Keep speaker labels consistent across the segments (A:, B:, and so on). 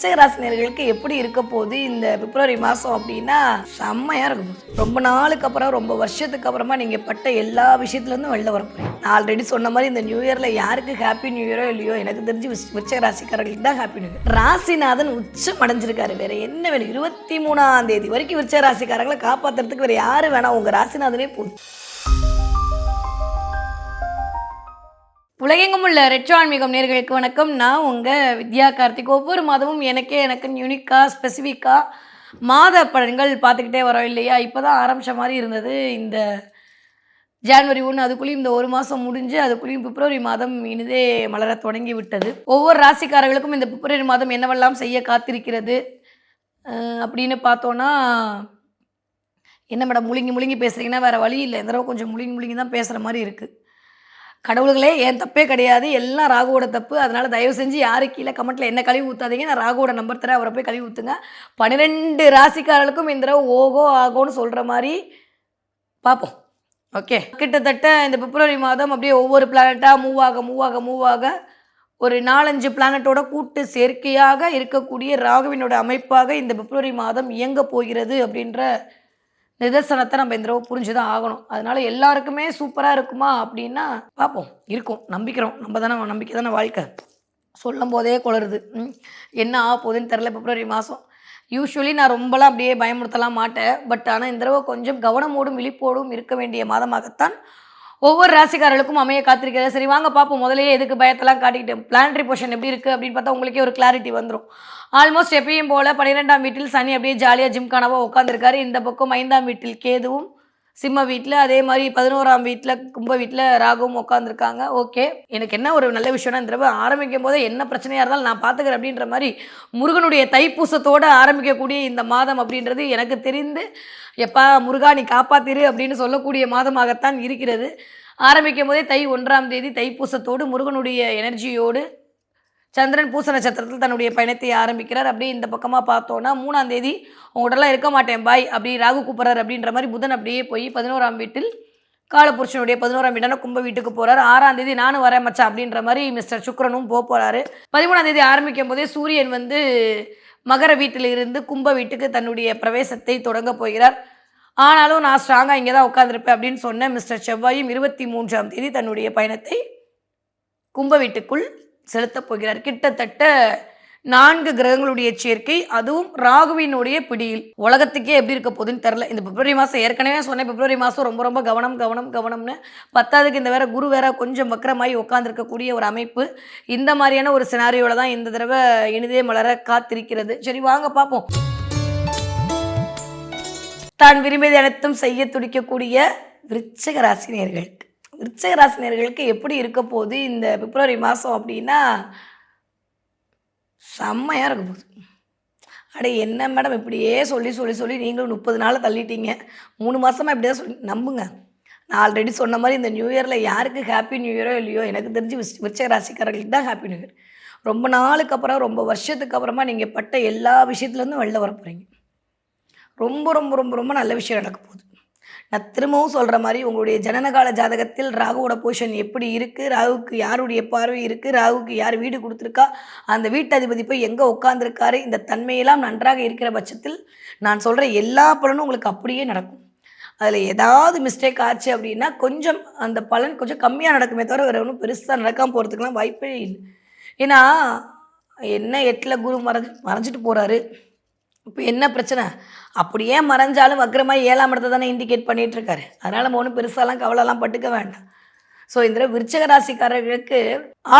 A: ராசினியர்களுக்கு எப்படி இருக்க போகுது இந்த பிப்ரவரி மாதம் அப்படின்னா செம்மையாக இருக்கும். ரொம்ப நாளுக்கு அப்புறம் ரொம்ப வருஷத்துக்கு அப்புறமா நீங்கள் பட்ட எல்லா விஷயத்துலேருந்தும் வெளில வர நான் ஆல்ரெடி சொன்ன மாதிரி இந்த நியூ இயரில் யாருக்கு ஹாப்பி நியூ இயரோ இல்லையோ எனக்கு தெரிஞ்சு விஸ்- ராசிக்காரர்களுக்கு தான் ஹாப்பி நியூ இயர் ராசிநாதன் உச்சம் அடைஞ்சிருக்காரு. வேறு என்ன வேணும்? இருபத்தி மூணாம் தேதி வரைக்கும் விருச்சிக ராசிக்காரங்களை காப்பாற்றுறதுக்கு வேறு யார் வேணாம் உங்கள் ராசிநாதனே போதும். உலகெங்கும் உள்ள ரெட்சோ ஆன்மீகம் நேர்களுக்கு வணக்கம். நான் உங்கள் வித்யா கார்த்திக். ஒவ்வொரு மாதமும் எனக்கே எனக்கு யூனிக்காக ஸ்பெசிஃபிக்காக மாத பலன்கள் பார்த்துக்கிட்டே வரோம் இல்லையா? இப்போ தான் ஆரம்பித்த மாதிரி இருந்தது. இந்த ஜான்வரி ஒன்று அதுக்குள்ளேயும் இந்த ஒரு மாதம் முடிஞ்சு அதுக்குள்ளேயும் பிப்ரவரி மாதம் இனிதே மலர தொடங்கி விட்டது. ஒவ்வொரு ராசிக்காரர்களுக்கும் இந்த பிப்ரவரி மாதம் என்னவெல்லாம் செய்ய காத்திருக்கிறது? அப்படின்னு பார்த்தோன்னா என்ன மேடம் முழுங்கி முழுங்கி பேசுகிறீங்கன்னா வேறு வழி இல்லை. இந்த தடவை கொஞ்சம் முழுங்கி முழுங்கி தான் பேசுகிற மாதிரி இருக்குது கடவுள்களே என் தப்பே கிடையாது. எல்லாம் ராகுவோட தப்பு. அதனால் தயவு செஞ்சு யாரு கீழே கமெண்ட்டில் என்ன கழுவி ஊற்றாதீங்க நான் ராகுவோட நம்பர் தரேன். அவரை போய் கழுவி ஊற்றுங்க பன்னிரெண்டு ராசிக்காரர்களுக்கும் இந்த தடவை ஓகோ ஆகோன்னு சொல்கிற மாதிரி பார்ப்போம். ஓகே கிட்டத்தட்ட இந்த பிப்ரவரி மாதம் அப்படியே ஒவ்வொரு பிளானட்டாக மூவ் ஆக மூவ் ஆக மூவ் ஆக ஒரு நாலஞ்சு பிளானட்டோட கூட்டு சேர்க்கையாக இருக்கக்கூடிய ராகுவினோட அமைப்பாக இந்த பிப்ரவரி மாதம் இயங்க போகிறது அப்படின்ற நிதர்சனத்தை நம்ம இந்த தடவை புரிஞ்சு தான் ஆகணும். அதனால எல்லாருக்குமே சூப்பராக இருக்குமா அப்படின்னா பார்ப்போம். இருக்கும். நம்பிக்கிறோம். நம்ம தானே நம்பிக்கை தானே வாழ்க்கை. சொல்லும் போதே குளருது என்ன ஆக போகுதுன்னு தெரில பிப்ரவரி மாதம் யூஸ்வலி நான் ரொம்பலாம் அப்படியே பயமுறுத்தலாம் மாட்டேன். பட் ஆனால் இந்த தடவை கொஞ்சம் கவனமோடும் விழிப்போடும் இருக்க வேண்டிய மாதமாகத்தான் ஒவ்வொரு ராசிக்காரர்களுக்கும் அமைய காத்திருக்கிறது. சரி வாங்க பார்ப்போம். முதலே எதுக்கு பயத்தெல்லாம் காட்டிக்கிட்டு பிளானரி போர்ஷன் எப்படி இருக்குது அப்படின்னு பார்த்தா உங்களுக்கே ஒரு கிளாரிட்டி வந்துடும் ஆல்மோஸ்ட் எப்பயும் போல் பன்னிரெண்டாம் வீட்டில் சனி அப்படியே ஜாலியாக ஜிம்கானாவா உட்காந்துருக்காரு இந்த பக்கம் ஐந்தாம் வீட்டில் கேதுவும் சிம்ம வீட்டில் அதே மாதிரி பதினோராம் வீட்டில் கும்ப வீட்டில் ராகுவும் உட்காந்துருக்காங்க ஓகே எனக்கு என்ன ஒரு நல்ல விஷயம்னா இந்த தடவை ஆரம்பிக்கும் போதே என்ன பிரச்சனையாக இருந்தாலும் நான் பார்த்துக்கிறேன் அப்படின்ற மாதிரி முருகனுடைய தைப்பூசத்தோடு ஆரம்பிக்கக்கூடிய இந்த மாதம் அப்படின்றது எனக்கு தெரிந்து எப்பா முருகா நீ காப்பாத்திரு அப்படின்னு சொல்லக்கூடிய மாதமாகத்தான் இருக்கிறது. ஆரம்பிக்கும் போதே தை ஒன்றாம் தேதி தைப்பூசத்தோடு முருகனுடைய எனர்ஜியோடு சந்திரன் பூச நட்சத்திரத்தில் தன்னுடைய பயணத்தை ஆரம்பிக்கிறார். அப்படியே இந்த பக்கமாக பார்த்தோன்னா மூணாம் தேதி உங்கள்கிட்டலாம் இருக்க மாட்டேன். பாய். அப்படி ராகு கூப்பிட்றார் அப்படின்ற மாதிரி புதன் அப்படியே போய் பதினோராம் வீட்டில் காலபுருஷனுடைய பதினோராம் வீடான கும்ப வீட்டுக்கு போகிறார் ஆறாம் தேதி நானும் வரேன் மச்சான் அப்படின்ற மாதிரி மிஸ்டர் சுக்ரனும் போக போகிறாரு பதிமூணாம் தேதி ஆரம்பிக்கும் போதே சூரியன் வந்து மகர வீட்டில் இருந்து கும்ப வீட்டுக்கு தன்னுடைய பிரவேசத்தை தொடங்க போகிறார். ஆனாலும் நான் ஸ்ட்ராங்காக இங்கே தான் உட்காந்துருப்பேன் அப்படின்னு சொன்ன மிஸ்டர் செவ்வாயும் இருபத்தி மூன்றாம் தேதி தன்னுடைய பயணத்தை கும்ப வீட்டுக்குள் செலுத்தப் போகிறார். கிட்டத்தட்ட நான்கு கிரகங்களுடைய சேர்க்கை அதுவும் ராகுவினுடைய பிடியில். உலகத்துக்கே எப்படி இருக்க போகுதுன்னு தெரில இந்த பிப்ரவரி மாதம் ஏற்கனவே சொன்னேன் பிப்ரவரி மாதம் ரொம்ப ரொம்ப கவனம் கவனம் கவனம்னு பத்தாவதுக்கு இந்த வேற குரு வேற கொஞ்சம் வக்கரமாகி உட்காந்துருக்கக்கூடிய ஒரு அமைப்பு. இந்த மாதிரியான ஒரு சினாரியோவில் தான் இந்த தடவை இனிதே மலர காத்திருக்கிறது. சரி வாங்க பார்ப்போம் தான் விரும்பியது அனைத்தும் செய்ய துடிக்கக்கூடிய விருச்சக ராசினியர்களுக்கு விருச்சக ராசினியர்களுக்கு எப்படி இருக்க போகுது இந்த பிப்ரவரி மாதம் அப்படின்னா செம்மையாக இருக்க போகுது. அடே என்ன மேடம் இப்படியே சொல்லி சொல்லி சொல்லி நீங்களும் முப்பது நாள் தள்ளிட்டீங்க. மூணு மாதமாக இப்படி தான் சொல்லி நம்புங்க. நான் ஆல்ரெடி சொன்ன மாதிரி இந்த நியூ இயரில் யாருக்கு ஹாப்பி நியூ இயரோ இல்லையோ எனக்கு தெரிஞ்சு விஸ் விருச்சக ராசிக்காரர்களுக்கு தான் ஹாப்பி நியூ இயர் ரொம்ப நாளுக்கு அப்புறம் ரொம்ப வருஷத்துக்கு அப்புறமா நீங்கள் பட்ட எல்லா விஷயத்துலேருந்தும் வெளில வர போகிறீங்க ரொம்ப ரொம்ப ரொம்ப ரொம்ப நல்ல விஷயம் நடக்க போகுது. நான் திரும்பவும் சொல்கிற மாதிரி உங்களுடைய ஜனனகால ஜாதகத்தில் ராகுவோட பொசிஷன் எப்படி இருக்குது ராகுக்கு யாருடைய பார்வை இருக்குது ராகுக்கு யார் வீடு கொடுத்துருக்கா? அந்த வீட்டதிபதி போய் எங்கே உட்காந்துருக்காரு இந்த தன்மையெல்லாம் நன்றாக இருக்கிற பட்சத்தில் நான் சொல்கிற எல்லா பலனும் உங்களுக்கு அப்படியே நடக்கும். அதில் ஏதாவது மிஸ்டேக் ஆச்சு அப்படின்னா கொஞ்சம் அந்த பலன் கொஞ்சம் கம்மியாக நடக்குமே தவிர வேறு ஒன்றும் பெருசாக நடக்காமல் போகிறதுக்குலாம் வாய்ப்பே இல்லை. ஏன்னா என்ன எட்டில் குரு மறைஞ்சு மறைஞ்சிட்டு போகிறாரு இப்போ என்ன பிரச்சனை? அப்படியே மறைஞ்சாலும் வக்கரமாக ஏழாம் இடத்தை தானே இண்டிகேட் பண்ணிகிட்ருக்காரு இருக்காரு அதனால் நம்ம ஒன்றும் பெருசாலாம் கவலைலாம் பட்டுக்க வேண்டாம். ஸோ இந்த விருச்சக ராசிக்காரர்களுக்கு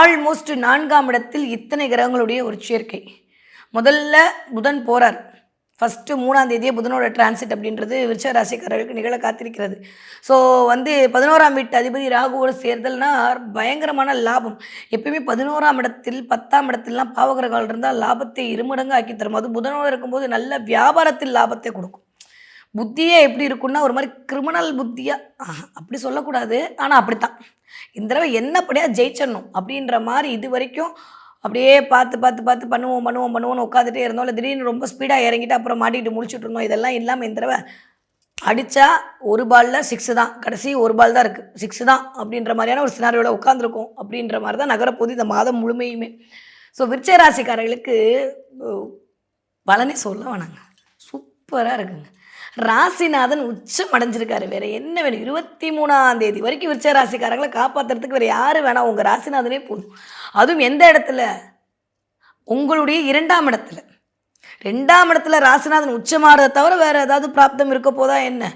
A: ஆல்மோஸ்ட் நான்காம் இடத்தில் இத்தனை கிரகங்களுடைய ஒரு சேர்க்கை. முதல்ல புதன் போகிறார் ஃபஸ்ட்டு மூணாம் தேதியே புதனோட டிரான்சிட் அப்படின்றது விருச்ச ராசிக்காரர்களுக்கு நிகழ காத்திருக்கிறது. ஸோ வந்து பதினோராம் வீட்டு அதிபதி ராகுவோட சேர்தல்னா பயங்கரமான லாபம். எப்பயுமே பதினோராம் இடத்தில் பத்தாம் இடத்துலலாம் பாவகிரகால் இருந்தால் லாபத்தை இருமடங்கு ஆக்கி தரும். அது புதனோடு இருக்கும்போது நல்ல வியாபாரத்தில் லாபத்தை கொடுக்கும். புத்தியே எப்படி இருக்குன்னா ஒரு மாதிரி கிரிமினல் புத்தியாக அப்படி சொல்லக்கூடாது. ஆனால் அப்படித்தான். இந்த தடவை என்னப்படியாக ஜெயிச்சிடணும் அப்படின்ற மாதிரி இது வரைக்கும் அப்படியே பார்த்து பார்த்து பார்த்து பண்ணுவோம் பண்ணுவோம் பண்ணுவோம்னு உட்காந்துட்டே இருந்தோம். இல்லை திடீர்னு ரொம்ப ஸ்பீடாக இறங்கிட்டு அப்புறம் மாட்டிட்டு முடிச்சுட்டு இருந்தோம். இதெல்லாம் இல்லாமல் இந்த தடவை அடித்தா ஒரு பாலில் சிக்ஸு தான். கடைசி ஒரு பால் தான் இருக்குது சிக்ஸு தான் அப்படின்ற மாதிரியான ஒரு சினாரியோட உட்காந்துருக்கோம் அப்படின்ற மாதிரி தான் நகரப்போது இந்த மாதம் முழுமையுமே. ஸோ விருச்ச ராசிக்காரர்களுக்கு பலனே சொல்ல வேணாங்க சூப்பராக இருக்குங்க. ராசிநாதன் உச்சம் அடைஞ்சிருக்காரு. வேற என்ன வேணும்? இருபத்தி மூணாம் தேதி வரைக்கும் உச்ச ராசிக்காரங்களை காப்பாற்றுறதுக்கு வேற யாரு வேணாம் உங்கள் ராசிநாதனே போதும். அதுவும் எந்த இடத்துல? உங்களுடைய இரண்டாம் இடத்துல. ரெண்டாம் இடத்துல ராசிநாதன் உச்சமாடுறத தவிர வேற ஏதாவது பிராப்தம் இருக்க போதா என்ன?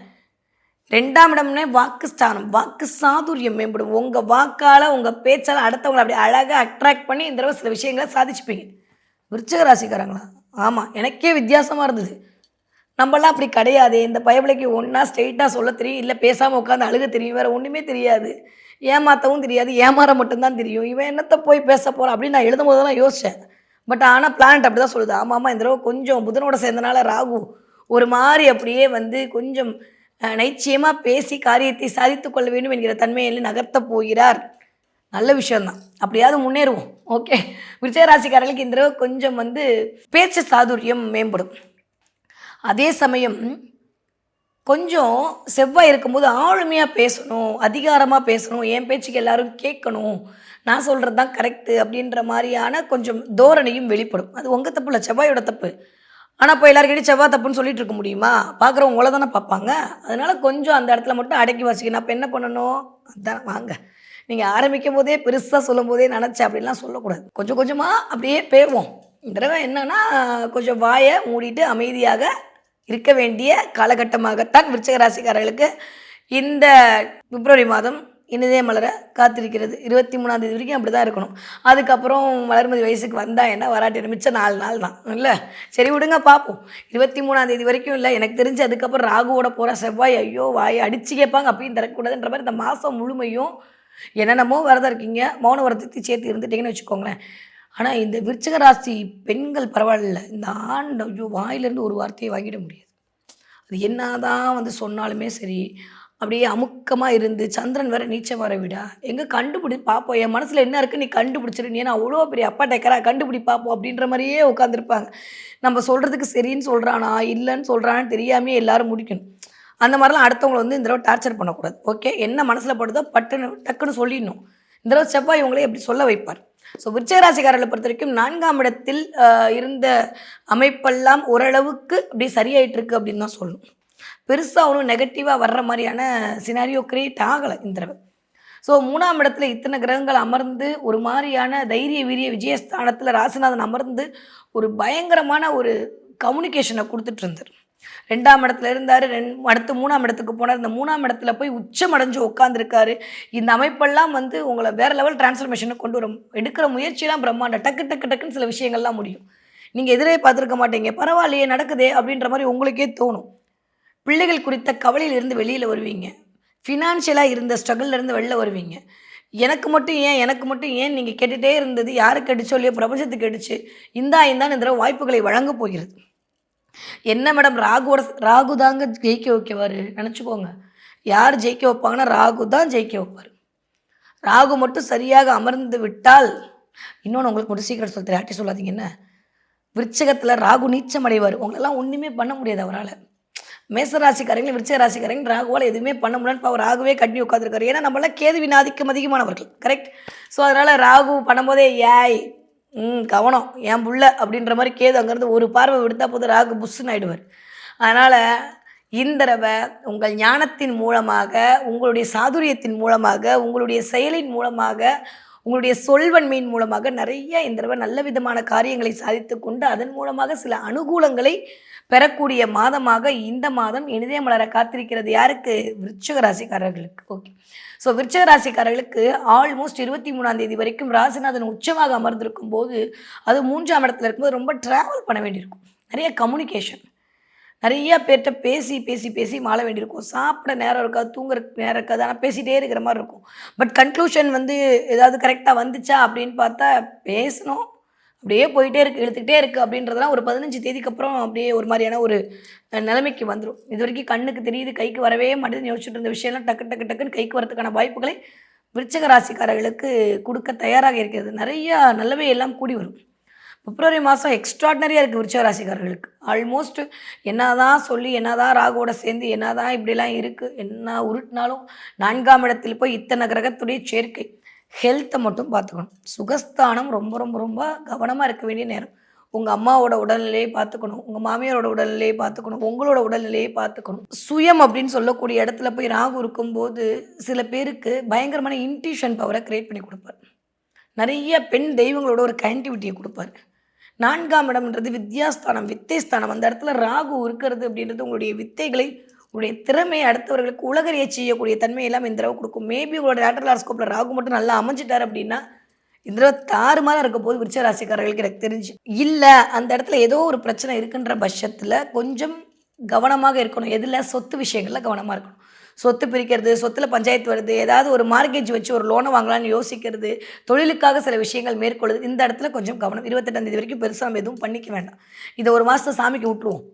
A: ரெண்டாம் இடம்னே வாக்கு ஸ்தானம் வாக்கு சாதுரியம் மேம்படும். உங்கள் வாக்கால் உங்கள் பேச்சால் அடுத்தவங்களை அப்படி அழகாக அட்ராக்ட் பண்ணி இந்த தடவை சில விஷயங்களை சாதிச்சுப்பீங்க. விருச்சக ராசிக்காரங்களா ஆமாம் எனக்கே வித்தியாசமாக இருந்தது. நம்மளாம் அப்படி கிடையாது. இந்த பயபிளைக்கு ஒன்றா ஸ்ட்ரெயிட்டாக சொல்ல தெரியும் இல்லை பேசாமல் உட்காந்து அழுக தெரியும். வேறு ஒன்றுமே தெரியாது. ஏமாற்றவும் தெரியாது ஏமாற மட்டும்தான் தெரியும். இவன் என்னத்தை போய் பேச போகிறான் அப்படின்னு நான் எழுதும் போதெல்லாம் யோசித்தேன் பட் ஆனால் பிளானட் அப்படி தான் சொல்லுது. ஆமாம் ஆமாம் இந்த தடவை கொஞ்சம் புதனோட சேர்ந்தனால ராகு ஒரு மாதிரி அப்படியே வந்து கொஞ்சம் நைச்சியமாக பேசி காரியத்தை சாதித்து கொள்ள வேண்டும் என்கிற தன்மையில் நகர்த்த போகிறார். நல்ல விஷயம்தான். அப்படியாவது முன்னேறுவோம். ஓகே விருச்சகராசிக்காரர்களுக்கு இந்த தடவை கொஞ்சம் வந்து பேச்சு சாதுரியம் மேம்படும். அதே சமயம் கொஞ்சம் செவ்வாய் இருக்கும்போது ஆளுமையாக பேசணும் அதிகாரமாக பேசணும் என் பேச்சுக்கு எல்லாரும் கேட்கணும். நான் சொல்கிறது தான் கரெக்டு அப்படின்ற மாதிரியான கொஞ்சம் தோரணையும் வெளிப்படும். அது உங்கள் தப்பு இல்லை செவ்வாயோட தப்பு. ஆனால் இப்போ எல்லாருக்கிட்டையும் செவ்வாய் தப்புன்னு சொல்லிட்டு இருக்க முடியுமா? பார்க்குறவங்க உங்களை தானே பார்ப்பாங்க. அதனால கொஞ்சம் அந்த இடத்துல மட்டும் அடக்கி வச்சுக்கணும். அப்போ என்ன பண்ணணும்? அதான் வாங்க. நீங்கள் ஆரம்பிக்கும் போதே பெருசாக சொல்லும் போதே நினச்சேன் அப்படிலாம் சொல்லக்கூடாது. கொஞ்சம் கொஞ்சமாக அப்படியே பேவோம் இந்த தடவை என்னன்னா கொஞ்சம் வாயை மூடிட்டு அமைதியாக இருக்க வேண்டிய காலகட்டமாகத்தான் விருச்சிக ராசிக்காரர்களுக்கு இந்த பிப்ரவரி மாதம் இனிதே மலர காத்திருக்கிறது. இருபத்தி மூணாம் தேதி வரைக்கும் அப்படி தான் இருக்கணும். அதுக்கப்புறம் வளர்மதி வயசுக்கு வந்தா என்ன வராட்டி மிச்சம் நாலு நாள் தான். இல்லை? சரி விடுங்க பார்ப்போம் இருபத்தி மூணாம் தேதி வரைக்கும் இல்லை. எனக்கு தெரிஞ்சு அதுக்கப்புறம் ராகுவோட போகிற செவ்வாய் ஐயோ வாயை அடிச்சு கேட்பாங்க. அப்பயும் தரக்கூடாதுன்ற மாதிரி இந்த மாதம் முழுமையும் என்னென்னமோ விரதம் இருக்கீங்க. மௌன விரதத்தை சேர்த்து இருந்துட்டீங்கன்னு வச்சுக்கோங்களேன். ஆனால் இந்த விருச்சிக ராசி பெண்கள் பரவாயில்ல. இந்த ஆண் ஐயோ வாயிலேருந்து ஒரு வார்த்தையை வாங்கிட முடியாது. அது என்னதான் வந்து சொன்னாலுமே சரி அப்படியே அமுக்கமாக இருந்து சந்திரன் வேற நீச்சம் வர விடா. எங்கே கண்டுபிடி பார்ப்போம் என் மனசில் என்ன இருக்குது நீ கண்டுபிடிச்சிரு. நீ நான் அவ்வளோ பெரிய அப்பா டேக்கரா கண்டுபிடி பார்ப்போம் அப்படின்ற மாதிரியே உட்காந்துருப்பாங்க நம்ம சொல்கிறதுக்கு சரின்னு சொல்கிறானா இல்லைன்னு சொல்கிறான்னு தெரியாமே எல்லாரும் முடிக்கணும். அந்த மாதிரிலாம் அடுத்தவங்களை வந்து இந்த தடவை டார்ச்சர் பண்ணக்கூடாது. ஓகே என்ன மனசில் படுதோ பட்டுன்னு டக்குன்னு சொல்லிடணும். இந்த தடவை செவ்வாய் இவங்களே எப்படி சொல்ல வைப்பார். ஸோ விருச்சகராசிக்காரர்களை பொறுத்த வரைக்கும் நான்காம் இடத்தில் இருந்த அமைப்பெல்லாம் ஓரளவுக்கு அப்படி சரியாயிட்டு இருக்கு அப்படின்னு தான் சொல்லணும். பெருசாக ஒன்றும் நெகட்டிவாக வர்ற மாதிரியான சினாரியோ கிரியேட் ஆகலை இந்த தடவை. ஸோ மூணாம் இடத்துல இத்தனை கிரகங்கள் அமர்ந்து ஒரு மாதிரியான தைரிய வீரிய விஜயஸ்தானத்தில் ராசிநாதன் அமர்ந்து ஒரு பயங்கரமான ஒரு கம்யூனிகேஷனை கொடுத்துட்டு இருந்தார். ரெண்டாம் இடத்துல இருந்தார் ரெண் அடுத்து மூணாம் இடத்துக்கு போனார். இந்த மூணாம் இடத்துல போய் உச்சம் அடைஞ்சு உட்காந்துருக்காரு இந்த அமைப்பெல்லாம் வந்து உங்களை வேற லெவல் டிரான்ஸ்ஃபர்மேஷனை கொண்டு வரும். எடுக்கிற முயற்சியெல்லாம் பிரம்மாண்டம். டக்கு டக்கு டக்குன்னு சில விஷயங்கள்லாம் முடியும். நீங்கள் எதிரே பார்த்துருக்க மாட்டீங்க. பரவாயில்லையே நடக்குதே அப்படின்ற மாதிரி உங்களுக்கே தோணும். பிள்ளைகள் குறித்த கவலையிலிருந்து வெளியில் வருவீங்க. ஃபினான்ஷியலாக இருந்த ஸ்ட்ரகிள்லேருந்து வெளில வருவீங்க. எனக்கு மட்டும் ஏன் எனக்கு மட்டும் ஏன் நீங்கள் கேட்டுகிட்டே இருந்தது? யாருக்கு அடிச்சோ இல்லையோ பிரபஞ்சத்துக்கு அடிச்சு இந்தா இந்தான்னு இந்த வாய்ப்புகளை வழங்க போகிறது. என்ன மேடம் ராகுவோட ராகு தாங்க ஜெயிக்க வைக்கவார் நினச்சிக்கோங்க. யார் ஜெயிக்க வைப்பாங்கன்னா ராகு தான் ஜெயிக்க வைப்பார். ராகு மட்டும் சரியாக அமர்ந்து விட்டால் இன்னொன்று உங்களுக்கு மட்டும் சீக்கிரம் சொல்ல தெரியாட்டி சொல்லாதீங்க என்ன? விருச்சகத்தில் ராகு நீச்சம் அடைவார். உங்களெல்லாம் ஒன்றுமே பண்ண முடியாது அவரால். மேசராசிக்காரங்களும் விருச்சக ராசிக்காரங்க ராகுவால் எதுவுமே பண்ண முடியலன்னு இப்போ அவர் ராகுவே கட்டி உட்காந்துருக்காரு ஏன்னா நம்மளாம் கேதுவின் ஆதிக்கம் அதிகமானவர்கள். கரெக்ட் ஸோ அதனால் ராகு பண்ணும்போதே ஏய் ம் கவனம். என் புள்ள அப்படின்ற மாதிரி கேது அங்கேருந்து ஒரு பார்வை விடுத்தா போதும் ராகு புஷ்ஷுன்னு ஆயிடுவார். அதனால் இந்த தடவை உங்கள் ஞானத்தின் மூலமாக உங்களுடைய சாதுரியத்தின் மூலமாக உங்களுடைய செயலின் மூலமாக உங்களுடைய சொல்வன்மையின் மூலமாக நிறைய இந்த தடவை நல்ல விதமான காரியங்களை சாதித்து கொண்டு அதன் மூலமாக சில அனுகூலங்களை பெறக்கூடிய மாதமாக இந்த மாதம் இனிதே மலர காத்திருக்கிறது. யாருக்கு? விருச்சிக ராசிக்காரர்களுக்கு. ஓகே ஸோ விருச்சக ராசிக்காரர்களுக்கு ஆல்மோஸ்ட் இருபத்தி மூணாம் தேதி வரைக்கும் ராசிநாதன் உச்சமாக அமர்ந்திருக்கும் போது அது மூன்றாம் இடத்துல இருக்கும்போது ரொம்ப ட்ராவல் பண்ண வேண்டியிருக்கும். நிறைய கம்யூனிகேஷன் நிறையா பேர்கிட்ட பேசி பேசி பேசி மாள வேண்டியிருக்கும். சாப்பிட நேரம் இருக்காது தூங்குறதுக்கு நேரம் இருக்காது. ஆனால் பேசிகிட்டே இருக்கிற மாதிரி இருக்கும். பட் கன்க்ளூஷன் வந்து ஏதாவது கரெக்டாக வந்துச்சா அப்படின்னு பார்த்தா பேசணும். அப்படியே போயிட்டே இருக்கு இழுத்துக்கிட்டே இருக்குது அப்படின்றதெல்லாம் ஒரு பதினஞ்சு தேதிக்கு அப்புறம் அப்படியே ஒரு மாதிரியான ஒரு நிலைமைக்கு வந்துடும் இது வரைக்கும் கண்ணுக்கு தெரியுது கைக்கு வரவே மாட்டேதுன்னு யோசிச்சுட்டு இருந்த விஷயம்லாம் டக்கு டக்கு டக்குன்னு கைக்கு வரதுக்கான வாய்ப்புகளை விருச்சக ராசிக்காரர்களுக்கு கொடுக்க தயாராக இருக்கிறது. நிறையா நல்லவே எல்லாம் கூடி வரும். பிப்ரவரி மாதம் எக்ஸ்ட்ராடினரியாக இருக்குது விருச்சக ராசிக்காரர்களுக்கு ஆல்மோஸ்ட் என்னதான் சொல்லி என்னதான் ராகுவோட சேர்ந்து என்னதான் இப்படிலாம் இருக்குது என்ன உருட்டினாலும் நான்காம் இடத்தில் போய் இத்தனை கிரகத்துடைய சேர்க்கை. ஹெல்த்தை மட்டும் பார்த்துக்கணும். சுகஸ்தானம் ரொம்ப ரொம்ப ரொம்ப கவனமாக இருக்க வேண்டிய நேரம். உங்கள் அம்மாவோட உடல்நிலையை பார்த்துக்கணும். உங்கள் மாமியாரோட உடல்நிலையை பார்த்துக்கணும். உங்களோட உடல்நிலையை பார்த்துக்கணும். சுயம் அப்படின்னு சொல்லக்கூடிய இடத்துல போய் ராகு இருக்கும்போது சில பேருக்கு பயங்கரமான இன்ட்யூஷன் பவரை க்ரியேட் பண்ணி கொடுப்பார். நிறைய பெண் தெய்வங்களோட ஒரு கனெக்டிவிட்டியை கொடுப்பாரு. நான்காம் இடம்ன்றது வித்யாஸ்தானம் வித்தைஸ்தானம். அந்த இடத்துல ராகு இருக்கிறது அப்படின்றது உங்களுடைய வித்தைகளை உங்களுடைய திறமையை அடுத்தவர்களுக்கு உலகறிய செய்யக்கூடிய தன்மை எல்லாம் இந்த தடவை கொடுக்கும். மேபி உங்களோட லேட்டரல் ஹார்ஸ்கோப்பில் ராகு மட்டும் நல்லா அமைஞ்சிட்டார் அப்படின்னா இந்த தடவை தாறுமாறாக இருக்க போது விருச்ச ராசிக்காரர்களுக்கு எனக்கு தெரிஞ்சு இல்லை அந்த இடத்துல ஏதோ ஒரு பிரச்சனை இருக்குன்ற பட்சத்தில் கொஞ்சம் கவனமாக இருக்கணும். எதில்? சொத்து விஷயங்களில் கவனமாக இருக்கணும். சொத்து பிரிக்கிறது சொத்தில் பஞ்சாயத்து வருது ஏதாவது ஒரு மார்க்கேஜ் வச்சு ஒரு லோனை வாங்கலாம்னு யோசிக்கிறது தொழிலுக்காக சில விஷயங்கள் மேற்கொள்ளுது இந்த இடத்துல கொஞ்சம் கவனம். இருபத்தெட்டாம் தேதி வரைக்கும் பெருசாக நம்ம எதுவும் பண்ணிக்க வேண்டாம். இதை ஒரு மாதத்தை சாமிக்கு விட்டுருவோம்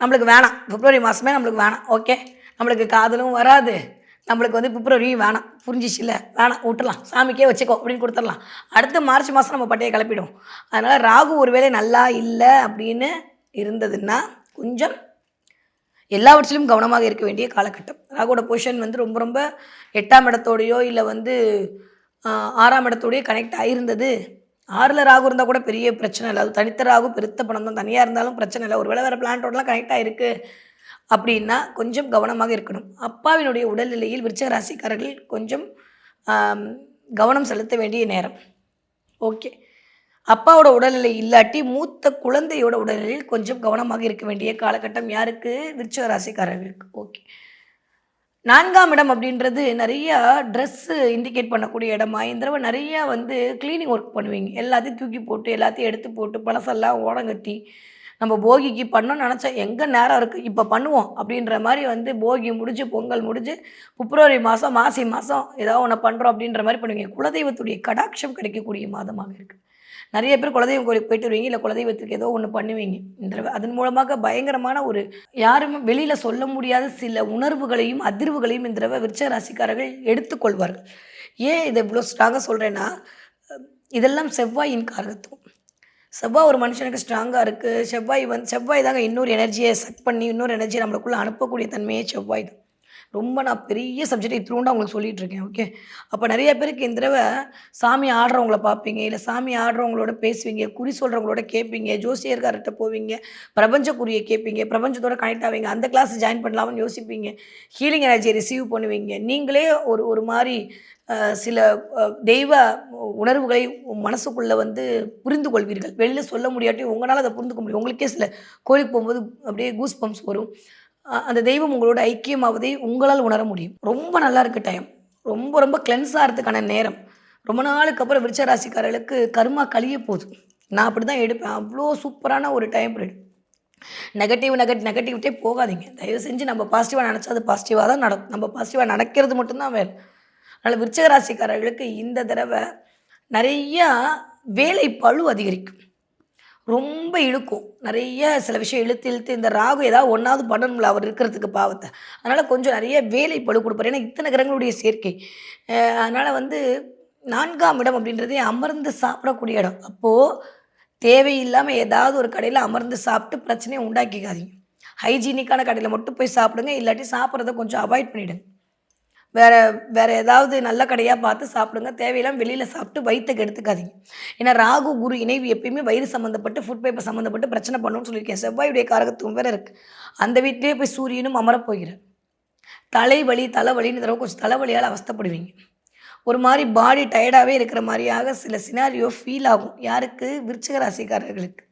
A: நம்மளுக்கு வேணாம். பிப்ரவரி மாதமே நம்மளுக்கு வேணாம். ஓகே. நம்மளுக்கு காதலும் வராது. நம்மளுக்கு வந்து பிப்ரவரியும் வேணாம். புரிஞ்சிச்சுல வேணாம். விட்டுலாம் சாமிக்கே வச்சுக்கோ அப்படின்னு கொடுத்துடலாம். அடுத்த மார்ச் மாதம் நம்ம பட்டையை கிளப்பிடுவோம். அதனால் ராகு ஒருவேளை நல்லா இல்லை அப்படின்னு இருந்ததுன்னா கொஞ்சம் எல்லாவற்றிலும் கவனமாக இருக்க வேண்டிய காலகட்டம். ராகுவோட பொசிஷன் வந்து ரொம்ப ரொம்ப எட்டாம் இடத்தோடையோ இல்லை வந்து ஆறாம் இடத்தோடயோ கனெக்ட் ஆகிருந்தது ஆறில் ராகு இருந்தால் கூட பெரிய பிரச்சனை இல்லை. அது தனித்த ராகு பெருத்த பணம் தான். தனியாக இருந்தாலும் பிரச்சனை இல்லை. ஒரு வேளை வேறு பிளான்ட்டோடலாம் கனெக்ட் ஆகிருக்கு அப்படின்னா கொஞ்சம் கவனமாக இருக்கணும். அப்பாவினுடைய உடல்நிலையில் விருச்சக ராசிக்காரர்கள் கொஞ்சம் கவனம் செலுத்த வேண்டிய நேரம். ஓகே. அப்பாவோட உடல்நிலை இல்லாட்டி மூத்த குழந்தையோட உடல்நிலையில் கொஞ்சம் கவனமாக இருக்க வேண்டிய காலகட்டம் யாருக்கு? விருச்சக ராசிக்காரர்களுக்கு. ஓகே நான்காம் இடம் அப்படின்றது நிறையா ட்ரெஸ்ஸு இண்டிகேட் பண்ணக்கூடிய இடமா? இந்த தடவை நிறையா வந்து க்ளீனிங் ஒர்க் பண்ணுவீங்க. எல்லாத்தையும் தூக்கி போட்டு எல்லாத்தையும் எடுத்து போட்டு பழசெல்லாம் ஓடங்கட்டி நம்ம போகிக்கு பண்ணோம்னு நினச்சா எங்கே நேரம் இருக்குது இப்போ பண்ணுவோம். அப்படின்ற மாதிரி வந்து போகி முடிஞ்சு பொங்கல் முடிஞ்சு பிப்ரவரி மாதம் மாசி மாதம் ஏதாவது ஒன்று பண்ணுறோம் அப்படின்ற மாதிரி பண்ணுவீங்க. குலதெய்வத்துடைய கடாட்சம் கிடைக்கக்கூடிய மாதமாக இருக்குது நிறைய பேர் குலதெய்வம் கோயிலுக்கு போயிட்டு வருவீங்க. இல்லை குலதெய்வத்துக்கு ஏதோ ஒன்று பண்ணுவீங்க. இந்த தடவை அதன் மூலமாக பயங்கரமான ஒரு யாருமே வெளியில் சொல்ல முடியாத சில உணர்வுகளையும் அதிர்வுகளையும் இந்த தடவை விருச்ச ராசிக்காரர்கள் எடுத்துக்கொள்வார்கள் ஏன் இதை இவ்வளோ ஸ்ட்ராங்காக சொல்கிறேன்னா இதெல்லாம் செவ்வாயின் காரகத்துவம். செவ்வாய் ஒரு மனுஷனுக்கு ஸ்ட்ராங்காக இருக்குது செவ்வாய் வந்து செவ்வாய் தாங்க இன்னொரு எனர்ஜியை செக் பண்ணி இன்னொரு எனர்ஜியை நம்மளுக்குள்ளே அனுப்பக்கூடிய தன்மையே செவ்வாய் தான். ரொம்ப நான் பெரிய சப்ஜெக்ட் இத்திரூண்டா உங்களுக்கு சொல்லிட்டு இருக்கேன் ஓகே அப்போ நிறைய பேருக்கு இந்த தடவை சாமி ஆடுறவங்கள பார்ப்பீங்க இல்லை சாமி ஆடுறவங்களோட பேசுவீங்க குறி சொல்கிறவங்களோட கேட்பீங்க ஜோசியர்கார்ட்ட போவீங்க பிரபஞ்ச குறியை கேட்பீங்க பிரபஞ்சத்தோட கனெக்ட் ஆவீங்க அந்த கிளாஸ் ஜாயின் பண்ணலாம்னு யோசிப்பீங்க ஹீலிங் எனர்ஜியை ரிசீவ் பண்ணுவீங்க. நீங்களே ஒரு ஒரு மாதிரி சில தெய்வ உணர்வுகளை உம் மனசுக்குள்ளே வந்து புரிந்து கொள்வீர்கள் வெளியில் சொல்ல முடியாட்டி உங்களால் அதை புரிந்துக்க முடியும். உங்களுக்கே சில கோயிலுக்கு போகும்போது அப்படியே கூஸ் பம்ப்ஸ் வரும் அந்த தெய்வம் உங்களோட ஐக்கியமாவதை உங்களால் உணர முடியும். ரொம்ப நல்லா இருக்கு டைம் ரொம்ப ரொம்ப கிளென்ஸ் ஆகிறதுக்கான நேரம். ரொம்ப நாளுக்கு அப்புறம் விருச்ச ராசிக்காரர்களுக்கு கருமா கழிய போகுது நான் அப்படி தான் எடுப்பேன். அவ்வளோ சூப்பரான ஒரு டைம் பீரியட் நெகட்டிவ் நெகட் நெகட்டிவிட்டே போகாதீங்க. தயவு செஞ்சு நம்ம பாசிட்டிவாக நினச்சா அது பாசிட்டிவாக தான் நடக்கும். நம்ம பாசிட்டிவாக நடக்கிறது மட்டும்தான் வேறு. அதனால் விருச்சக ராசிக்காரர்களுக்கு இந்த தடவை நிறையா வேலை பளு அதிகரிக்கும். ரொம்ப இழுக்கும். நிறைய சில விஷயம் இழுத்து இழுத்து இந்த ராகு ஏதாவது ஒன்றாவது பண்ணணும்ல அவர் இருக்கிறதுக்கு பாவத்தை. அதனால் கொஞ்சம் நிறைய வேலை பழு கொடுப்பார். ஏன்னா இத்தனை கிரகங்களுடைய சேர்க்கை. அதனால் வந்து நான்காம் இடம் அப்படின்றதே அமர்ந்து சாப்பிடக்கூடிய இடம். அப்போது தேவையில்லாமல் ஏதாவது ஒரு கடையில் அமர்ந்து சாப்பிட்டு பிரச்சனையை உண்டாக்கிக்காதீங்க. ஹைஜீனிக்கான கடையில் மட்டும் போய் சாப்பிடுங்க. இல்லாட்டி சாப்பிட்றத கொஞ்சம் அவாய்ட் பண்ணிவிடுங்க வேறு வேறு ஏதாவது நல்ல கடையாக பார்த்து சாப்பிடுங்க. தேவையில்லாம வெளியில் சாப்பிட்டு வயிற்றை எடுத்துக்காதீங்க. ஏன்னா ராகு குரு இணைவு எப்பயுமே வயிறு சம்மந்தப்பட்டு ஃபுட் பேப்பர் சம்மந்தப்பட்டு பிரச்சனை பண்ணணும்னு சொல்லியிருக்கேன். செவ்வாயுடைய காரகத்துவம் வேறு இருக்குது அந்த வீட்டிலே போய் சூரியனும் அமரப்போகிறார். தலைவலி தலைவலின்னு தடவை கொஞ்சம் தலைவலியால் அவஸ்தப்படுவீங்க. ஒரு மாதிரி பாடி டயர்டாகவே இருக்கிற மாதிரியாக சில சினாரியோ ஃபீல் ஆகும். யாருக்கு? விருச்சிக ராசிக்காரர்களுக்கு.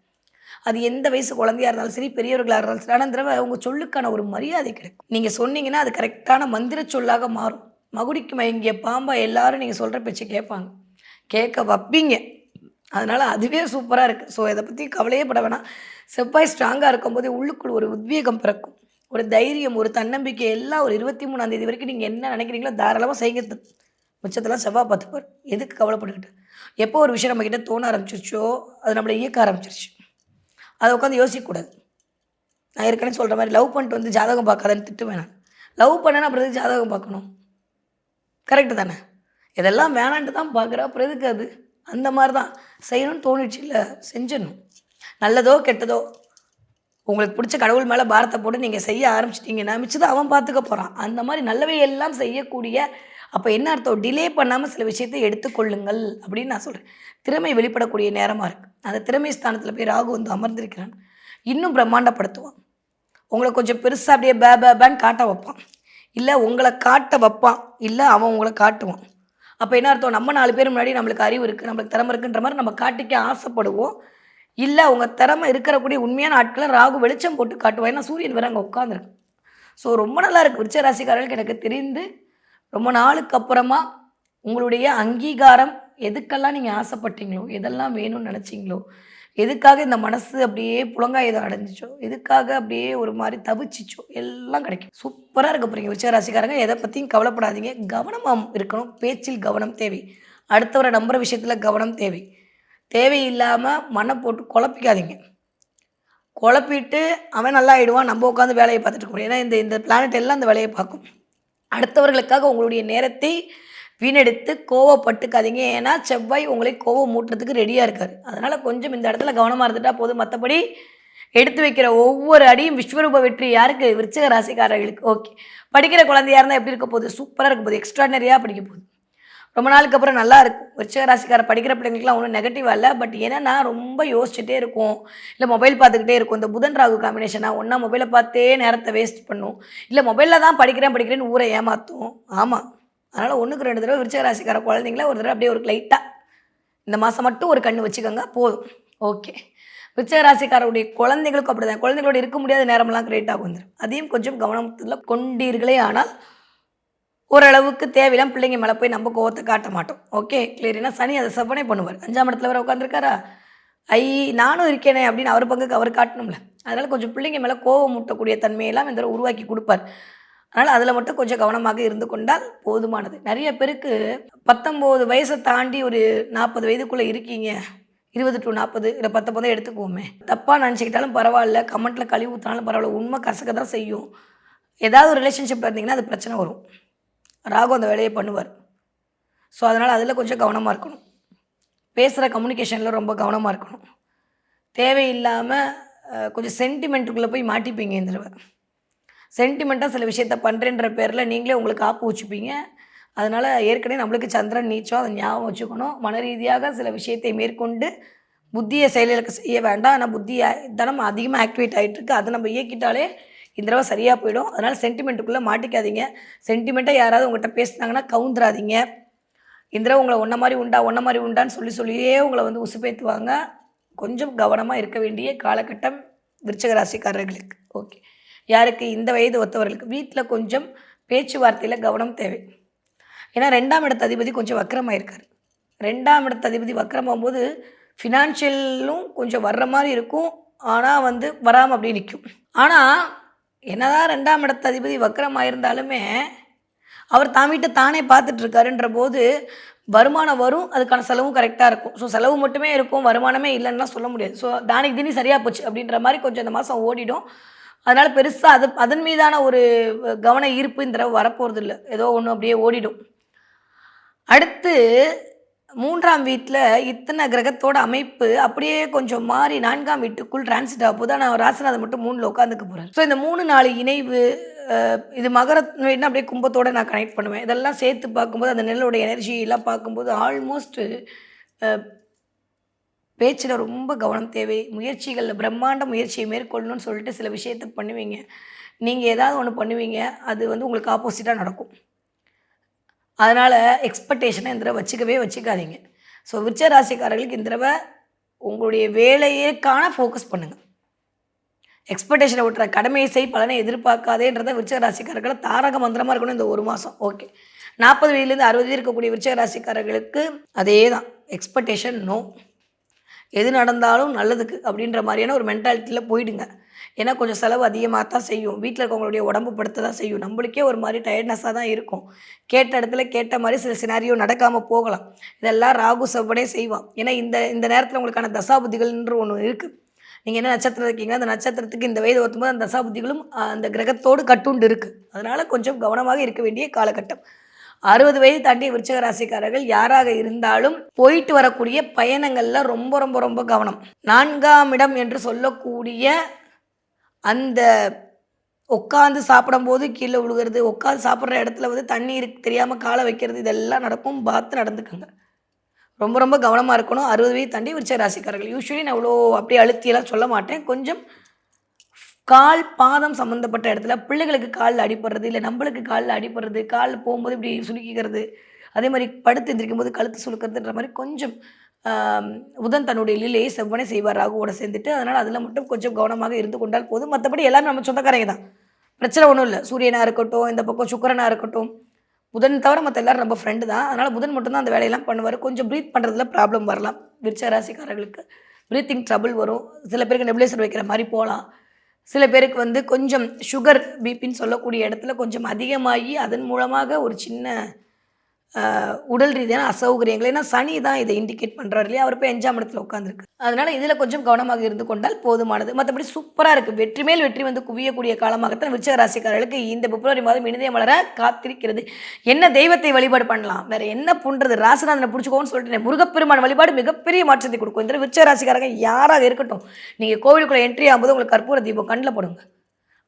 A: அது எந்த வயசு குழந்தையா இருந்தாலும் சரி பெரியவர்களாக இருந்தாலும் சரி ஆனால் தடவை உங்கள் சொல்லுக்கான ஒரு மரியாதை கிடைக்கும். நீங்கள் சொன்னீங்கன்னா அது கரெக்டான மந்திர சொல்லாக மாறும். மகுடிக்கு மயங்கிய பாம்பா எல்லாரும் நீங்கள் சொல்கிற பேச்சு கேட்பாங்க. கேட்க வைப்பீங்க. அதனால் அதுவே சூப்பராக இருக்குது ஸோ இதை பற்றி கவலையே பட வேணாம். செவ்வாய் ஸ்ட்ராங்காக இருக்கும்போது உள்ளுக்குள் ஒரு உத்வேகம் பிறக்கும். ஒரு தைரியம் ஒரு தன்னம்பிக்கை எல்லாம் ஒரு இருபத்தி மூணாந்தேதி வரைக்கும் நீங்கள் என்ன நினைக்கிறீங்களோ தாராளமாக செய்கிறது மிச்சத்தெல்லாம் செவ்வாய் பார்த்துப்பார். எதுக்கு கவலைப்பட்டுக்கிட்டு எப்போ ஒரு விஷயம் நம்மக்கிட்ட தோண ஆரம்பிச்சிருச்சோ அது நம்மளை இயக்க ஆரம்பிச்சிருச்சு. அதை உட்காந்து யோசிக்கக்கூடாது. நான் ஏற்கனவே சொல்கிற மாதிரி லவ் பண்ணிட்டு வந்து ஜாதகம் பார்க்காதன்னு திட்டு வேணாம். லவ் பண்ணனா அப்புறம் எதுக்கு ஜாதகம் பார்க்கணும்? கரெக்டு தானே? இதெல்லாம் வேணான்ட்டு தான் பார்க்குறா அப்புறம் எதுக்கு அது? அந்த மாதிரி தான் செய்யணும்னு தோணுச்சு இல்லை செஞ்சிடணும். நல்லதோ கெட்டதோ உங்களுக்கு பிடிச்ச கடவுள் மேலே பாரத்தை போட்டு நீங்கள் செய்ய ஆரம்பிச்சிட்டிங்கன்னா மிச்சத்தை அவன் பார்த்துக்க போகிறான் அந்த மாதிரி நல்லவை எல்லாம் செய்யக்கூடிய அப்போ என்ன அர்த்தம்? டிலே பண்ணாமல் சில விஷயத்தை எடுத்துக்கொள்ளுங்கள் அப்படின்னு நான் சொல்கிறேன் திறமை வெளிப்படக்கூடிய நேரமாக இருக்குது அந்த திறமை ஸ்தானத்தில் போய் ராகு வந்து அமர்ந்திருக்கிறான். இன்னும் பிரம்மாண்டப்படுத்துவான். உங்களை கொஞ்சம் பெருசாக அப்படியே பே பே பேன்னு காட்ட வைப்பான். இல்லை உங்களை காட்ட வைப்பான். இல்லை அவன் உங்களை காட்டுவான். அப்போ என்ன அர்த்தம்? நம்ம நாலு பேர் முன்னாடி நம்மளுக்கு அறிவு இருக்குது நம்மளுக்கு திறமை இருக்குன்ற மாதிரி நம்ம காட்டிக்க ஆசைப்படுவோம். இல்லை உங்கள் திறமை இருக்கிறக்கூடிய உண்மையான ஆட்களை ராகு வெளிச்சம் போட்டு காட்டுவான். ஏன்னா சூரியன் வேறு அங்கே உட்காந்துருக்கு ஸோ ரொம்ப நல்லா இருக்குது விருச்ச ராசிக்காரர்களுக்கு எனக்கு தெரிந்து ரொம்ப நாளுக்கு அப்புறமா உங்களுடைய அங்கீகாரம் எதுக்கெல்லாம் நீங்கள் ஆசைப்பட்டீங்களோ எதெல்லாம் வேணும்னு நினச்சிங்களோ எதுக்காக இந்த மனசு அப்படியே புலங்காயுதம் அடைஞ்சிச்சோ எதுக்காக அப்படியே ஒரு மாதிரி தவிச்சிச்சோ எல்லாம் கிடைக்கும். சூப்பராக இருக்க போகிறீங்க உச்சராசிக்காரங்க எதை பற்றியும் கவலைப்படாதீங்க. கவனமாக இருக்கணும். பேச்சில் கவனம் தேவை. அடுத்தவரை நம்புகிற விஷயத்தில் கவனம் தேவை. தேவையில்லாமல் மனை போட்டு குழப்பிக்காதீங்க. குழப்பிட்டு அவன் நல்லா ஆயிடுவான். நம்ம உட்காந்து வேலையை பார்த்துட்டு இருக்கோம். ஏன்னா இந்த இந்த பிளானட் எல்லாம் அந்த வேலையை பார்க்கும். அடுத்தவர்களுக்காக உங்களுடைய நேரத்தை வீணெடுத்து கோவப்பட்டுக்காதீங்க ஏன்னா செவ்வாய் உங்களை கோவம் மூட்டுறதுக்கு ரெடியாக இருக்கார். அதனால் கொஞ்சம் இந்த இடத்துல கவனமாக இருந்துட்டா போதும். மற்றபடி எடுத்து வைக்கிற ஒவ்வொரு அடியும் விஸ்வரூப வெற்றி யாருக்கு? விருச்சக ராசிக்காரர்களுக்கு. ஓகே படிக்கிற குழந்தையா இருந்தால் எப்படி இருக்க போகுது? சூப்பராக இருக்க போகுது. எக்ஸ்ட்ரானரியாக படிக்க போகுது. ரொம்ப நாளுக்கு அப்புறம் நல்லா இருக்கும். விருச்சிக ராசிக்கார படிக்கிற பிள்ளைங்களுக்குலாம் ஒன்றும் நெகட்டிவாக இல்லை. பட் என்னன்னா ரொம்ப யோசிச்சுட்டே இருக்கும். இல்லை மொபைல் பார்த்துக்கிட்டே இருக்கும். இந்த புதன் ராகு காம்பினேஷனாக ஒன்றா மொபைலை பார்த்தே நேரத்தை வேஸ்ட் பண்ணும். இல்லை மொபைலில் தான் படிக்கிறேன் படிக்கிறேன்னு ஊரை ஏமாற்றும் ஆமாம் அதனால் ஒன்றுக்கு ரெண்டு தடவை விருச்சிக ராசிக்கார குழந்தைங்கள ஒரு தடவை அப்படியே ஒரு லைட்டாக இந்த மாதம் மட்டும் ஒரு கண்ணு வச்சுக்கோங்க போதும். ஓகே விருச்சகராசிக்காரருடைய குழந்தைகளுக்கும் அப்படி தான் குழந்தைகளோட இருக்க முடியாத நேரமெல்லாம் கிரியேட் ஆகும். அதையும் கொஞ்சம் கவனத்தில் கொண்டீர்களே ஆனால் ஓரளவுக்கு தேவையில்லாம் பிள்ளைங்க மேலே போய் நம்ம கோவத்தை காட்ட மாட்டோம். ஓகே கிளியர் சனி அதை செவ்வனே பண்ணுவார். அஞ்சாம் இடத்துல வர உட்காந்துருக்காரா ஐ நானும் இருக்கேனே அப்படின்னு அவர் பங்குக்கு அவர் காட்டணும்ல. அதனால் கொஞ்சம் பிள்ளைங்க மேலே கோவம் மூட்டக்கூடிய தன்மையெல்லாம் இந்த உருவாக்கி கொடுப்பார். அதனால் அதில் மட்டும் கொஞ்சம் கவனமாக இருந்து கொண்டால் போதுமானது. நிறைய பேருக்கு பத்தொம்போது வயசை தாண்டி ஒரு நாற்பது வயதுக்குள்ளே இருக்கீங்க. இருபது டு நாற்பது இல்லை பத்தொம்பதே எடுத்துக்குவோமே. தப்பாக நினச்சிக்கிட்டாலும் பரவாயில்ல. கமெண்ட்டில் கழிவு ஊற்றினாலும் பரவாயில்ல. உண்மை கசக்க தான் செய்யும். ஏதாவது ஒரு ரிலேஷன்ஷிப் இருந்தீங்கன்னா அது பிரச்சனை வரும். ராகு அந்த வேலையை பண்ணுவார். ஸோ அதனால் அதில் கொஞ்சம் கவனமாக இருக்கணும். பேசுகிற கம்யூனிகேஷனில் ரொம்ப கவனமாக இருக்கணும். தேவையில்லாமல் கொஞ்சம் சென்டிமெண்ட்டுக்குள்ளே போய் மாட்டிப்பீங்க இந்த தடவை சென்டிமெண்ட்டாக சில விஷயத்த பண்ணுறேன்ற பேரில் நீங்களே உங்களுக்கு ஆப்பு வச்சுப்பீங்க. அதனால் ஏற்கனவே நம்மளுக்கு சந்திரன் நீச்சம் அதை ஞாபகம் வச்சுக்கணும். மன ரீதியாக சில விஷயத்தை மேற்கொண்டு புத்தியை செயலுக்கு செய்ய வேண்டாம். ஆனால் புத்தி தனம் அதிகமாக ஆக்டிவேட் ஆகிட்டு இருக்கு. அதை நம்ம இயக்கிட்டாலே இந்த தடவை சரியாக போயிடும். அதனால் சென்டிமெண்ட்டுக்குள்ளே மாட்டிக்காதீங்க. சென்டிமெண்ட்டாக யாராவது உங்கள்கிட்ட பேசுனாங்கன்னா கவுந்துராதீங்க இந்த தடவை உங்களை ஒன்றை மாதிரி உண்டா ஒன்றை மாதிரி உண்டான்னு சொல்லி சொல்லியே உங்களை வந்து உசுப்பேற்றுவாங்க கொஞ்சம் கவனமாக இருக்க வேண்டிய காலகட்டம் விருச்சக ராசிக்காரர்களுக்கு ஓகே யாருக்கு? இந்த வயது ஒத்தவர்களுக்கு. வீட்டில் கொஞ்சம் பேச்சுவார்த்தையில் கவனம் தேவை. ஏன்னா ரெண்டாம் இடத்த அதிபதி கொஞ்சம் வக்கரமாக இருக்கார். ரெண்டாம் இடத்து அதிபதி வக்கரமாகும்போது ஃபினான்ஷியலும் கொஞ்சம் வர்ற மாதிரி இருக்கும். ஆனால் வந்து வராமல் அப்படியே நிற்கும் ஆனால் என்னதான் ரெண்டாம் இடத்து அதிபதி வக்கரமாக இருந்தாலுமே அவர் தான் வீட்டை தானே பார்த்துட்ருக்காருன்ற போது வருமானம் வரும் அதுக்கான செலவும் கரெக்டாக இருக்கும். ஸோ செலவு மட்டுமே இருக்கும் வருமானமே இல்லைன்னுலாம் சொல்ல முடியாது. ஸோ தானிக்கு தினி சரியாக போச்சு அப்படின்ற மாதிரி கொஞ்சம் இந்த மாதம் ஓடிடும். அதனால் பெருசாக அது அதன் மீதான ஒரு கவன ஈர்ப்பு இந்த தடவை வரப்போகிறது இல்லை ஏதோ ஒன்று அப்படியே ஓடிடும். அடுத்து மூன்றாம் வீட்டில் இத்தனை கிரகத்தோட அமைப்பு அப்படியே கொஞ்சம் மாறி நான்காம் வீட்டுக்குள் டிரான்சிட் ஆக போது ஆனால் ராசிநாதன் மட்டும் மூணில் உட்காந்துக்க போகிறார் ஸோ இந்த மூணு நாலு இணைவு இது மகர வீடுனா அப்படியே கும்பத்தோடு நான் கனெக்ட் பண்ணுவேன். இதெல்லாம் சேர்த்து பார்க்கும்போது அந்த நெல்லோட எனர்ஜி எல்லாம் பார்க்கும்போது ஆல்மோஸ்ட் பேச்சில் ரொம்ப கவனம் தேவை. முயற்சிகளில் பிரம்மாண்ட முயற்சியை மேற்கொள்ளணும்னு சொல்லிட்டு சில விஷயத்தை பண்ணுவீங்க. நீங்கள் ஏதாவது ஒன்று பண்ணுவீங்க. அது வந்து உங்களுக்கு ஆப்போசிட்டாக நடக்கும். அதனால் எக்ஸ்பெக்டேஷனை இந்த தடவை வச்சுக்கவே வச்சுக்காதீங்க. ஸோ விருச்ச ராசிக்காரர்களுக்கு இந்த தடவை உங்களுடைய வேலையேக்கான ஃபோக்கஸ் பண்ணுங்கள் எக்ஸ்பெக்டேஷனை விட்டுற கடமையை செய் பலனை எதிர்பார்க்காதேன்றதை விருச்சக ராசிக்காரர்களை தாரக மந்திரமாக இருக்கணும் இந்த ஒரு மாதம் ஓகே நாற்பது வயதுலேருந்து அறுபது இருக்கக்கூடிய விருச்சக ராசிக்காரர்களுக்கு அதே தான் எக்ஸ்பெக்டேஷன் நோ எது நடந்தாலும் நல்லதுக்கு அப்படின்ற மாதிரியான ஒரு மென்டாலிட்டியில் போயிடுங்க. ஏன்னா கொஞ்சம் செலவு அதிகமாக தான் செய்யும். வீட்டில் இருக்கவங்களுடைய உடம்பு படுத்த தான் செய்யும். நம்மளுக்கே ஒரு மாதிரி டயர்ட்னஸாக தான் இருக்கும். கேட்ட இடத்துல கேட்ட மாதிரி சில சினாரியோ நடக்காமல் போகலாம். இதெல்லாம் ராகு செவ்வனே செய்வான். ஏன்னா இந்த இந்த நேரத்தில் உங்களுக்கான தசாபுத்திகள்ன்ற ஒன்று இருக்குது நீங்கள் என்ன நட்சத்திரம் இருக்கீங்க அந்த நட்சத்திரத்துக்கு இந்த வயது ஒத்தும்போது அந்த தசாபுத்திகளும் அந்த கிரகத்தோடு கட்டுண்டு இருக்குது அதனால் கொஞ்சம் கவனமாக இருக்க வேண்டிய காலகட்டம். அறுபது வயது தாண்டிய விருச்சக ராசிக்காரர்கள் யாராக இருந்தாலும் போயிட்டு வரக்கூடிய பயணங்களில் ரொம்ப ரொம்ப ரொம்ப கவனம். நான்காம் இடம் என்று சொல்லக்கூடிய அந்த உட்காந்து சாப்பிடும்போது கீழே விழுகிறது உட்காந்து சாப்பிட்ற இடத்துல வந்து தண்ணி இருக்கு தெரியாமல் காலை வைக்கிறது இதெல்லாம் நடக்கும். பார்த்து நடந்துக்கோங்க. ரொம்ப ரொம்ப கவனமாக இருக்கணும். அறுபது வயது தாண்டி விருச்ச ராசிக்காரர்கள் யூஸ்வலி நான் இவ்வளோ அப்படியே அழுத்தியெல்லாம் சொல்ல மாட்டேன். கொஞ்சம் கால் பாதம் சம்மந்தப்பட்ட இடத்துல பிள்ளைகளுக்கு காலில் அடிப்படுறது இல்லை நம்மளுக்கு காலில் அடிப்படுறது காலில் போகும்போது இப்படி சுலுக்கிக்கிறது அதே மாதிரி படுத்து எந்திரிக்கும் போது கழுத்து சுழுக்கிறதுன்ற மாதிரி கொஞ்சம் புதன் தன்னுடைய லீலையை செவ்வனே செய்வார் ராகுவோட சேர்ந்துட்டு. அதனால் அதில் மட்டும் கொஞ்சம் கவனமாக இருந்து கொண்டால் போதும். மற்றபடி எல்லாமே நம்ம சொந்தக்காரங்க தான். பிரச்சனை ஒன்றும் இல்லை. சூரியனாக இருக்கட்டும் இந்த பக்கம் சுக்கரனாக இருக்கட்டும். புதன் தவிர மற்ற எல்லாரும் நம்ம ஃப்ரெண்டு தான். அதனால் புதன் மட்டும்தான் அந்த வேலையெல்லாம் பண்ணுவார். கொஞ்சம் ப்ரீத் பண்ணுறதுல ப்ராப்ளம் வரலாம். விருச்ச ராசிக்காரர்களுக்கு ப்ரீத்திங் ட்ரபிள் வரும். சில பேருக்கு நெபுலேசர் வைக்கிற மாதிரி போகலாம். சில பேருக்கு வந்து கொஞ்சம் சுகர் பிபின்னு சொல்லக்கூடிய இடத்துல கொஞ்சம் அதிகமாகி அதன் மூலமாக ஒரு சின்ன உடல் ரீதியான அசௌகரியங்கள். ஏன்னா சனி தான் இதை இண்டிகேட் பண்ணுறாரு இல்லையா? அவர் போய் அஞ்சாம் இடத்துல உட்காந்துருக்கு அதனால் இதில் கொஞ்சம் கவனமாக இருந்து கொண்டால் போதுமானது. மற்றபடி சூப்பராக இருக்குது வெற்றி மேல் வெற்றி வந்து குவியக்கூடிய காலமாகத்தான் விருச்சக ராசிக்காரர்களுக்கு இந்த பிப்ரவரி மாதம் இனிதய மலர காத்திருக்கிறது. என்ன தெய்வத்தை வழிபாடு பண்ணலாம்? வேற என்ன பண்ணுறது ராசிநாதனை பிடிச்சிக்கோன்னு சொல்லிட்டு முருகப்பெருமான் வழிபாடு மிகப்பெரிய மாற்றத்தை கொடுக்கும். இந்த விருச்சக ராசிக்காரங்க யாராக இருக்கட்டும் நீங்கள் கோவிலுக்குள்ளே என்ட்ரி ஆகும்போது உங்களுக்கு கற்பூர தீபம் கண்ணில் போடுங்க.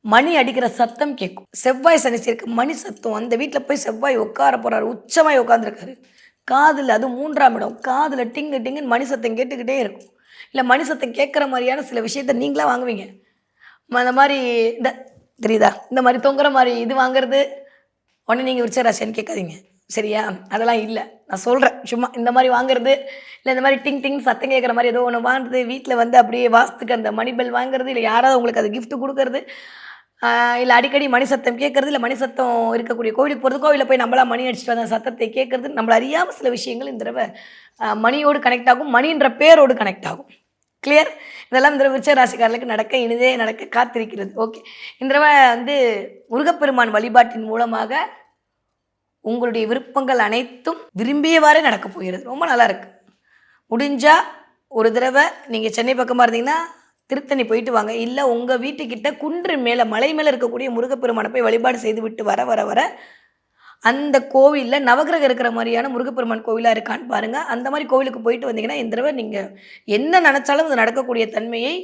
A: மணி அடிக்கிற சத்தம் கேட்கும் செவ்வாய் சனி சேர்க்க மணி சத்தம். அந்த வீட்டில் போய் செவ்வாய் உட்கார போறாரு. உச்சமாய் உட்காந்துருக்காரு காதில் அது மூன்றாம் இடம். காதில் டிங்கு டிங்குன்னு மணி சத்தம் கேட்டுக்கிட்டே இருக்கும். இல்லை மணி சத்தம் கேட்குற மாதிரியான சில விஷயத்த நீங்களாக வாங்குவீங்க. ம- அந்த மாதிரி இந்த தெரியுதா? இந்த மாதிரி தொங்குற மாதிரி இது வாங்குறது உடனே நீங்கள் விருச்ச கேட்காதீங்க. சரியா? அதெல்லாம் இல்லை. நான் சொல்கிறேன் சும்மா இந்த மாதிரி வாங்குறது இல்லை இந்த மாதிரி டிங் டிங் சத்தம் கேட்குற மாதிரி ஏதோ ஒன்று வாங்குறது வீட்டில் வந்து அப்படியே வாசத்துக்கு அந்த மணி பெல் வாங்குறது இல்லை யாராவது உங்களுக்கு அது கிஃப்ட் கொடுக்கறது இல்லை அடிக்கடி மணி சத்தம் கேட்குறது இல்லை மணி சத்தம் இருக்கக்கூடிய கோவிலுக்கு போகிறது கோவிலில் போய் நம்மளா மணி அடிச்சுட்டு வந்த சத்தத்தை கேட்குறது நம்மள அறியாமல் சில விஷயங்கள் இந்த தடவை மணியோடு கனெக்ட் ஆகும் மணின்ற பேரோடு கனெக்ட் ஆகும். கிளியர் இதெல்லாம் இந்த தடவை விருச்ச ராசிக்காரர்களுக்கு நடக்க இனிதே நடக்க காத்திருக்கிறது. ஓகே இந்த தடவை வந்து முருகப்பெருமான் வழிபாட்டின் மூலமாக உங்களுடைய விருப்பங்கள் அனைத்தும் விரும்பியவாறே நடக்க போகிறது. ரொம்ப நல்லா இருக்கு. முடிஞ்சா ஒரு தடவை நீங்கள் சென்னை பக்கமாக இருந்தீங்கன்னா திருத்தணி போயிட்டு வாங்க. இல்லை உங்கள் வீட்டுக்கிட்ட குன்று மேலே மலை மேலே இருக்கக்கூடிய முருகப்பெருமானை போய் வழிபாடு செய்து விட்டு வர வர வர அந்த கோவிலில் நவகிரகம் இருக்கிற மாதிரியான முருகப்பெருமான் கோவிலாக இருக்கான்னு பாருங்கள் அந்த மாதிரி கோவிலுக்கு போயிட்டு வந்தீங்கன்னா இந்த தடவை நீங்கள் என்ன நினச்சாலும் அது நடக்கக்கூடிய தன்மையை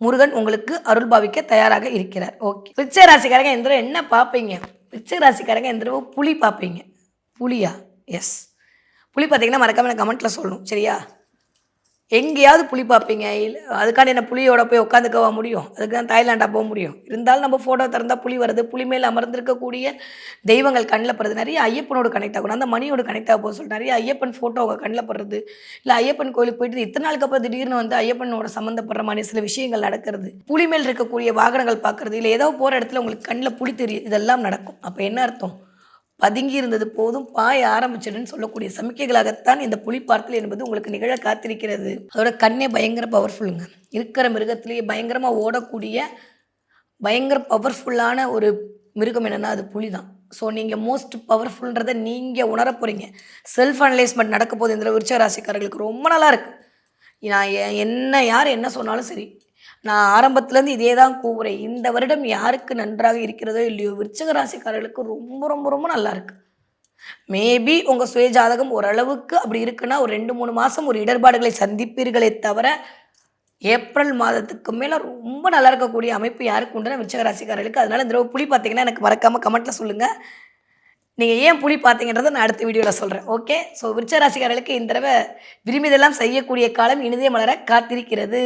A: முருகன் உங்களுக்கு அருள் பாவிக்க தயாராக இருக்கிறார். ஓகே. விருச்ச ராசிக்காரங்க இந்த தடவை என்ன பார்ப்பீங்க விருச்ச ராசிக்காரங்க இந்த தடவை புலி பார்ப்பீங்க புலியா? எஸ் புலி பார்த்தீங்கன்னா மறக்காமல் கமெண்ட்டில் சொல்லணும். சரியா? எங்கேயாவது புளி பார்ப்பீங்க. அதுக்காண்டி என்ன புளியோட போய் உட்காந்துக்கவா முடியும்? அதுக்கு தான் தாய்லாண்டாக போக முடியும். இருந்தாலும் நம்ம ஃபோட்டோ திறந்தால் புலி வருது. புலி மேலே அமர்ந்திருக்கக்கூடிய தெய்வங்கள் கண்ணில் படுறது நிறைய ஐயப்பனோட கனெக்ட் ஆகணும். அந்த மணியோட கனெக்ட் ஆக போக சொல்லிட்டு நிறைய ஐயப்பன் ஃபோட்டோ அவங்க கண்ணில் படுறது. இல்லை ஐயப்பன் கோயிலுக்கு போயிட்டு இத்தனை நாளுக்கு அப்புறம் திடீர்னு வந்து ஐயப்பனோட சம்மந்தப்படுற மாதிரி சில விஷயங்கள் நடக்கிறது. புலி மேல் இருக்கக்கூடிய வாகனங்கள் பார்க்குறது. இல்லை ஏதோ போகிற இடத்துல உங்களுக்கு கண்ணில் புலி தெரியும் இதெல்லாம் நடக்கும். அப்போ என்ன அர்த்தம்? பதுங்கி இருந்தது போதும் பாய ஆரம்பிச்சிடுன்னு சொல்லக்கூடிய சமிக்கைகளாகத்தான் இந்த புலி பார்த்தல் என்பது உங்களுக்கு நிகழ காத்திருக்கிறது. அதோட கண்ணே பயங்கர பவர்ஃபுல்லுங்க இருக்கிற மிருகத்திலேயே பயங்கரமாக ஓடக்கூடிய பயங்கர பவர்ஃபுல்லான ஒரு மிருகம் என்னென்னா அது புலி தான் ஸோ நீங்கள் மோஸ்ட் பவர்ஃபுல்ன்றதை நீங்கள் உணர போகிறீங்க செல்ஃப் அனலைஸ்மெண்ட் நடக்க போது இந்த விருச்ச ராசிக்காரர்களுக்கு ரொம்ப நல்லா இருக்குது நான் என்ன யார் என்ன சொன்னாலும் சரி. நான் ஆரம்பத்துலேருந்து இதே தான் கூவுறேன். இந்த வருடம் யாருக்கு நன்றாக இருக்கிறதோ இல்லையோ விருச்சக ராசிக்காரர்களுக்கு ரொம்ப ரொம்ப ரொம்ப நல்லா இருக்கு. மேபி உங்கள் சுய ஜாதகம் ஓரளவுக்கு அப்படி இருக்குன்னா ஒரு ரெண்டு மூணு மாதம் ஒரு இடர்பாடுகளை சந்திப்பீர்களே தவிர ஏப்ரல் மாதத்துக்கு மேலே ரொம்ப நல்லா இருக்கக்கூடிய அமைப்பு யாருக்கு உண்டுனா விருச்சக ராசிக்காரர்களுக்கு. அதனால இந்த தடவை புலி பார்த்தீங்கன்னா எனக்கு மறக்காமல் கமெண்ட்டில் சொல்லுங்கள் நீங்கள் ஏன் புலி பார்த்தீங்கன்றதை நான் அடுத்த வீடியோவில் சொல்கிறேன் ஓகே ஸோ விருச்ச ராசிக்காரர்களுக்கு இந்த தடவை விரும்பியதெல்லாம் செய்யக்கூடிய காலம் இனிதே மலர காத்திருக்கிறது.